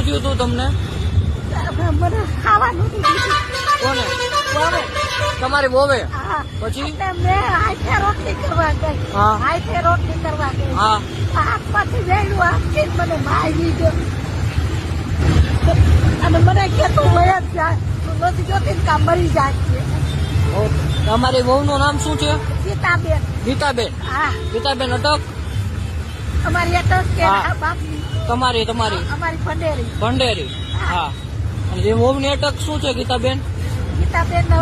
શું થયું હતું તમને. કોને તમારી બોવે. પછી? મેં હાથે રોટલી કરવા ગઈ. હાથે રોટલી કરવા ગઈ હા હાથ પાછી વેલું આપી મને મારી ગયો અને મને કે તું વયા જાય તું નથી જોતી કામ મરી જાય છે તમારી વહુનું નામ શું છે ગીતાબેન ગીતાબેન હા ગીતાબેન અટક અમારી એટસ કે હા. બાપની. તમારી તમારી. અમારી ભંડેરી. ભંડેરી. હા. અને જે વહુની અટક શું છે ગીતાબેન? ગીતાબેન અ,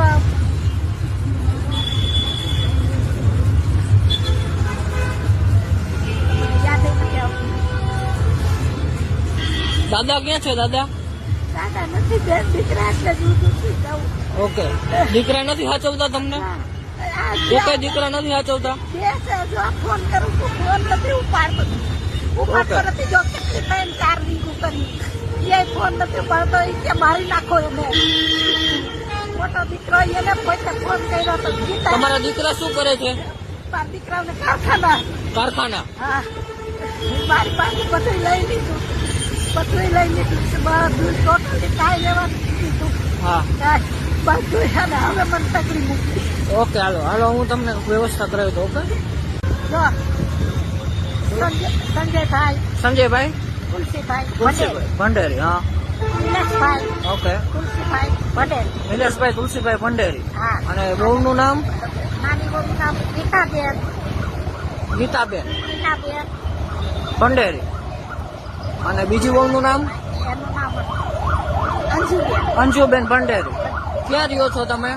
મને યાદ નથી આવતું. દાદા ક્યાં છે દાદા? દાદા નથી બેન દીકરા એટલે દૂધ ઓકે. દીકરા નથી સાચવતા તમને? હા. આ એકે દીકરા નથી છે, જો ફોન કરું તો ફોન નથી ઉપાડતો ઉપાડતો. નથી જો કેટલી ચાર રીંગું કરી એ ફોન નથી ઉપાડતો એ કે મારી નાખો એને મોટો દીકરો એને પોતે ફોન કર્યો તો તમારા દીકરા શું કરે છે? મારા દીકરાને કારખાના. કારખાના હા. મારી પાસે બધું લઈ લીધું બધું લઈ લીધું છે દૂધ ટોટલી કાંઈ લેવાનું કીધું હા. કાંઈ બધું હવે મને તકલીફ મૂકી ઓકે હાલો. હાલો હું તમને વ્યવસ્થા કરાવી દઉં ઓકે? સંજયભાઈ. સંજયભાઈ? તુલસીભાઈ ભંડેરી હા. ઓકે. તુલસીભાઈ નિલેશભાઈ તુલસીભાઈ ભંડેરી. હા. અને વહુનું નામ? નામ ગીતાબેન. ગીતાબેન. ભંડેરી. અને બીજી નામ? એનું નામ અંજુબેન. અંજુબેન ભંડેરી. ક્યાં રહ્યો છો તમે?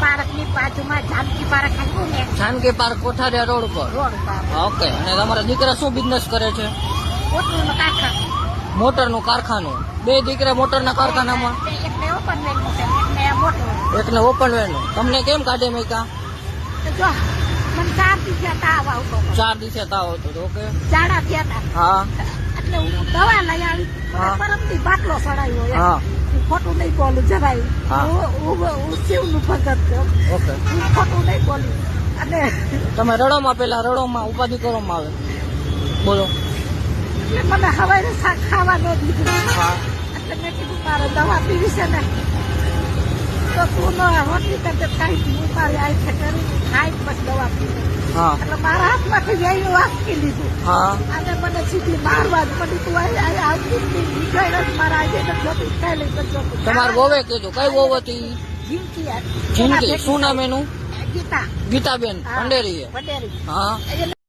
પાર્કની બાજુમાં જાનકી પાર્ક આવ્યું ને જાનકી પાર્ક કોઠારિયા રોડ પર? રોડ પર ઓકે અને તમારા દીકરા શું બિઝનેસ કરે છે? મોટરનું કારખાનું. બે દીકરા મોટરના કારખાનામાં? એકને ઓપન વેન છે એકને મોટું એકને ઓપન વેનું તમને કેમ કાઢે મેકા? જો મને ચાર દિવસે તાવ આવતો. ચાર દિવસે તાવ હતો ઓકે? ઝાડા થયા હતા. હા. એટલે હું દવા લઈ આવી પરમથી બાટલો સડાયો હું. ખોટું નહીં બોલું જરાય હા. શિવનું ભગત છું ઓકે હું ખોટું નહીં બોલું અને તમે રડોમાં પેલા રડોમાં ઉપાધિ કરવામાં આવે. બોલો. એટલે મને હવાઈ શાક ખાવાનો દીધું એટલે મેં કીધું મારે દવા પીવી છે ને. તો તું રોટલી કરતે ખાઈ હું તારી છે કરી ખાઈ પછી દવા પીવી. એટલે મારા હાથમાંથી જઈને વાસકી લીધું. અને મને સીધી મારવા જ પડી તું અહીં તમારે વોવે કીધું કઈ વોવ હતી? જિંદગી શું નામ એનું? ગીતા. ગીતાબેન પંડેરી. હા.